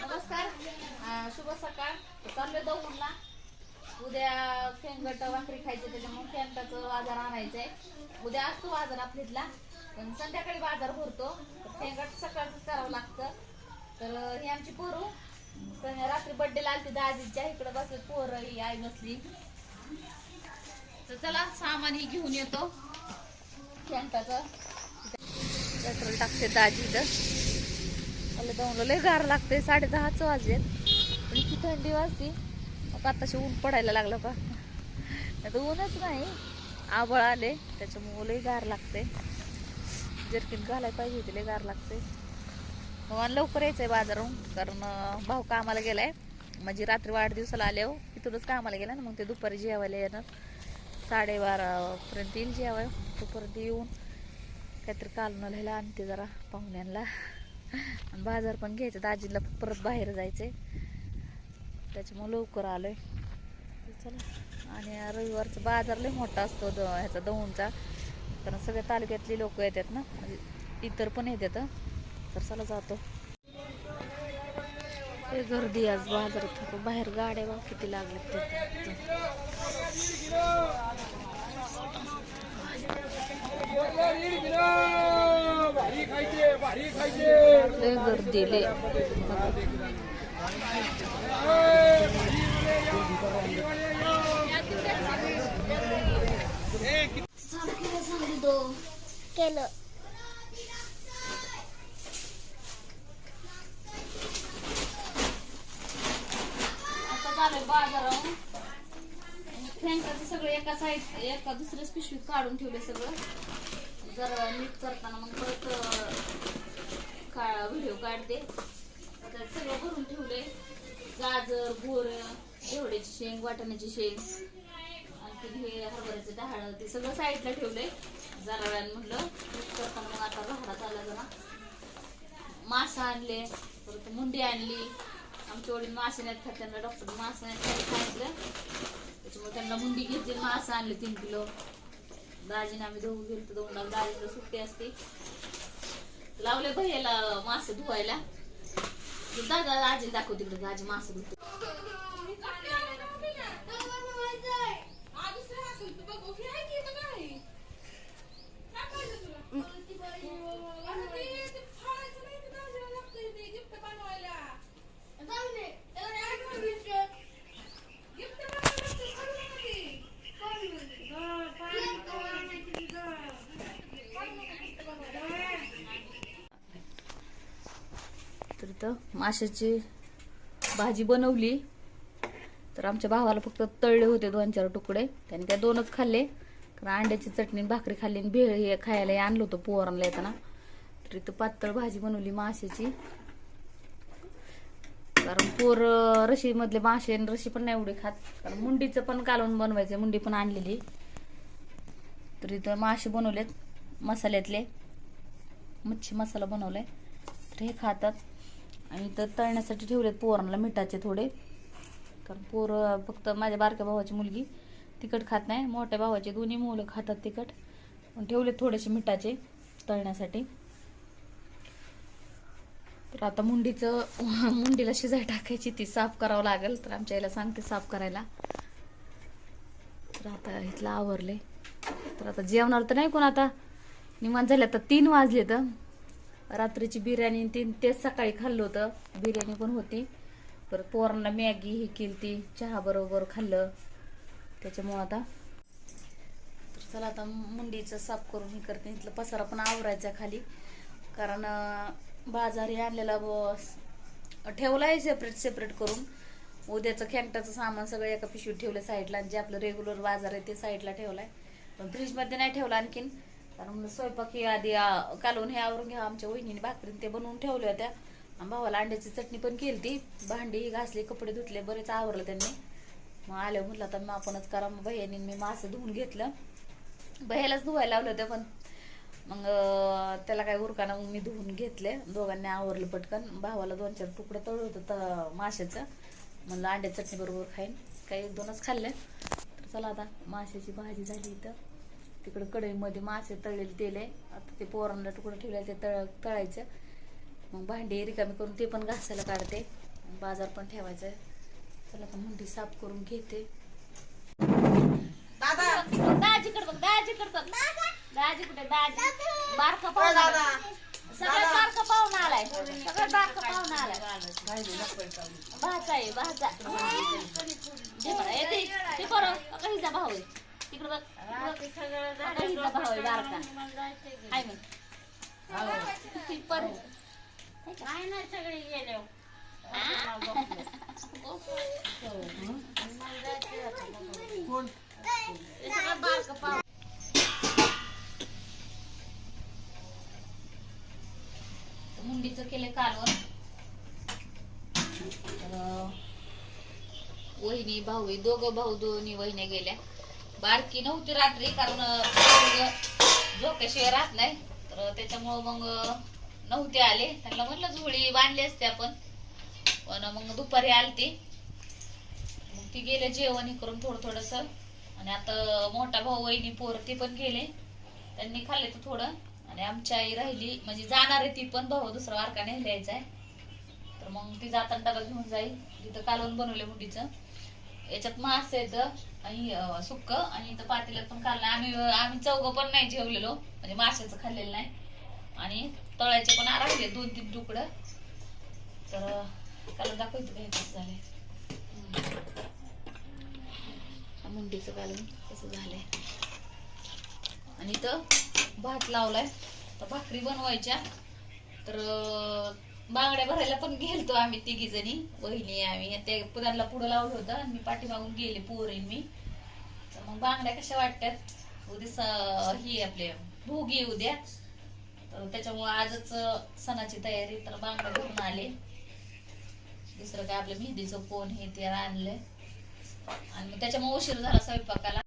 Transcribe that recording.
नमस्कार शुभ सकाळ चाललोय दौंडला उद्या फेंगट भाकरी खायचे त्याच्यामुळे शेंगटाचं बाजार आणायचंय उद्या असतो बाजार आपल्यातला पण संध्याकाळी बाजार भरतो. फेंगट सकाळच करावं लागतं. तर हे आमची पोरू. रात्री बड्डेला लागते दाजीच्या इकडे बसले पोरं ही आई बसली. तर चला सामान ही घेऊन येतो. पेट्रोल टाकते दाजी इथं. मला लय गार लागते साडे दहाच वाजलेत. पण इतकी थंडी वाजते. मग आताशी ऊन पडायला लागलं का आता ऊनच नाही. आबळ आले त्याच्यामुळे लय गार लागते जर्किन घालायला पाहिजे होते लय गार लागते मला लवकर यायचंय बाजारून कारण भाऊ कामाला गेलाय. म्हणजे रात्री वाढदिवसाला आले हो तिथूनच कामाला गेला ना मग ते दुपारी जेवायला येणार. साडेबारा पर्यंत येईल जेवाय तोपर्यंत येऊन काहीतरी कालून लिहायला आणते जरा पाहुण्यांना. आणि बाजार पण घ्यायचं दाजीला परत बाहेर जायचंय. त्याच्यामुळे लवकर आलोय. चला. आणि रविवारचा बाजार लय मोठा असतो द ह्याचा दौंडचा. कारण सगळ्या तालुक्यातली लोक येतात ना म्हणजे इतर पण येतात तर चला जातो गर्दी आज बाजारात बाहेर गाड्या बा किती लागल्यात ते. गर्दी लय. केलं आता चालू बाजारावून फ्रँकाचं सगळं एका साईड एका दुसऱ्याच पिशवीत काढून ठेवले सगळं. जर नीट करताना मग परत का व्हिडिओ काढते. त्यात सगळं भरून ठेवले गाजर बोर एवढ्याची शेंग वाटाण्याची शेंग आणखी हे हरभऱ्याचं डहाळ ते सगळं साईडला ठेवले जरा वेळानं म्हटलं नीट करताना मग आता राहडात आला जरा. मासा आणले परत मुंडी आणली. आमच्या वडील मासे नाहीत खात त्यांना डॉक्टर मासे नाहीत खायला सांगितलं. त्याच्यामुळे त्यांना मुंडी घेतली मासे आणले तीन किलो. दाजीने आम्ही दोघं गेलो दोन लाख दाजीला सुट्टी असते. लावले भैयाला मासे धुवायला. दादा दाजी दाखव तिकडे दाजी मासे धुते तर इथं माशाची भाजी बनवली. तर आमच्या भावाला फक्त तळले होते दोन चार तुकडे. त्याने त्या दोनच खाल्ले. कारण अंड्याची चटणी भाकरी खाल्ली आणि भेळ हे खायला आणलं होतं पोरांना येताना. तर इथं पातळ भाजी बनवली माशाची. कारण पोर रशीमधले मासे आणि रशी पण नाही एवढे खात. कारण मुंडीचं पण कालवून बनवायचं मुंडी पण आणलेली. तर इथं मासे बनवलेत मसाल्यातले. मच्छी मसाला बनवलाय. तर हे खातात. आणि तर तळण्यासाठी ठेवलेत पोरांना मिठाचे थोडे. कारण पोरं फक्त माझ्या बारक्या भावाची मुलगी तिखट खात नाही. मोठ्या भावाचे दोन्ही मुलं खातात तिखट. पण ठेवले थोडेसे मिठाचे तळण्यासाठी. तर आता मुंडीचं मुंडीला शिजाय टाकायची ती साफ करावं लागेल. तर आमच्या आईला सांगते साफ करायला. तर आता इथलं आवरले तर आता जेवणार तर नाही कोण आता. निवांत झाले आता तीन वाजले तर रात्रीची बिर्याणी तीन तेच सकाळी खाल्लं होतं. बिर्याणी पण होती. परत पोरांना मॅगी ही केली ती चहा बरोबर खाल्लं. त्याच्यामुळं आता तर चला आता मुंडीचं साफ करून हे करते. इथलं पसारा पण आवरायचा खाली. कारण बाजारी बाजार हे आणलेला ठेवला आहे सेपरेट सेपरेट करून. उद्याचं खेंगटाचं सामान सगळं एका पिशवीत ठेवलं साईडला. आणि जे आपलं रेग्युलर बाजार आहे ते साईडला ठेवलाय. पण फ्रीजमध्ये नाही ठेवला आणखीन. कारण स्वयंपाक हे आधी कालवून हे आवरून घ्या आमच्या वहिनीने भाकरीने ते बनवून ठेवल्या होत्या. आणि भावाला अंड्याची चटणी पण केली ती भांडी घासली कपडे धुतले बरेच आवरलं त्यांनी. मग आलं म्हटलं आता मग आपणच करा. मग भैयानी मी मासं धुवून घेतलं. भैयालाच धुवायला लावलं होतं पण मग त्याला काय उरकाना मग मी धुवून घेतले. दोघांनी आवरलं पटकन. भावाला दोन चार तुकडं तळ होतं तर माशाचं. म्हणलं अंड्या चटणी बरोबर खाईन. काही एक दोनच खाल्ले. तर चला आता माशाची भाजी झाली इथं. तिकडं कढईमध्ये मासे तळलेले तेल आहे. आता ते पोरांना तुकडं ठेवलं ते तळ तळायचं. मग भांडी रिकामी करून ते पण घासायला काढते. बाजार पण ठेवायचा आहे. चला आता मुंडी साफ करून घेते. दाजीकडे बघ दाजीकडे बघ. दाजी कुठे दाजी. बारका पाहुणा. सगळ्यात बारका पाहुणा आलाय. सगळ्यात बारका पाहुणा आलाय. भाचा आहे भाचा जे म्हणा, ए, ते. बरं भाऊ आहे. तिकडे बघ हिचा आहे बारका मग ती बारकं. मुंडीचं केलं कालवण. तर वहिनी भाऊ. दोघं भाऊ दोन्ही वहिन्या गेल्या. बारकी नव्हती रात्री कारण झोक्याशिवाय राहत नाही. तर त्याच्यामुळं मग नव्हते आले. त्यांना म्हटलं झोळी बांधली असते आपण. पण मग दुपारी आलती. मग ती गेले जेवण हे करून थोडं थोडस. आणि आता मोठा भाऊ वहिनी पोर ते पण गेले. त्यांनी खाल्ले तर थोडं. आणि आमची आई राहिली. म्हणजे जाणार आहे ती पण. भाऊ दुसरा वारका नाही लिहायचा आहे. तर मग ती जाताना डबा घेऊन जाईल. तिथं कालवण बनवले मुंडीचं. याच्यात मास येतं आणि सुक्क आणि इथं पातेल्यात पण खाल्लं आम्ही आम्ही चौघं पण नाही जेवलेलो म्हणजे माशाचं खाल्लेलं नाही. आणि तळायचे पण आराखले दोन तीन तुकडं. तर काल दाखवतो काय कसं झालंय. मुंडीचं घालून कसं झालंय. आणि इथं भात लावलाय. तर भाकरी बनवायच्या. तर बांगड्या भरायला पण गेलतो आम्ही तिघी जणी. वहिनी आम्ही. ते पुराला पुढं लावलं होतं आणि मी पाठीमागून गेले पोरीन मी. तर मग बांगड्या कशा वाटतात? उद्या ही आपले भोगी उद्या. तर त्याच्यामुळे आजच सणाची तयारी. तर बांगड्या भरून आले. दुसरं काय आपलं मेहंदीचं कोण हे ते आणलंय. आणि त्याच्यामुळे उशीर झाला स्वयंपाकाला.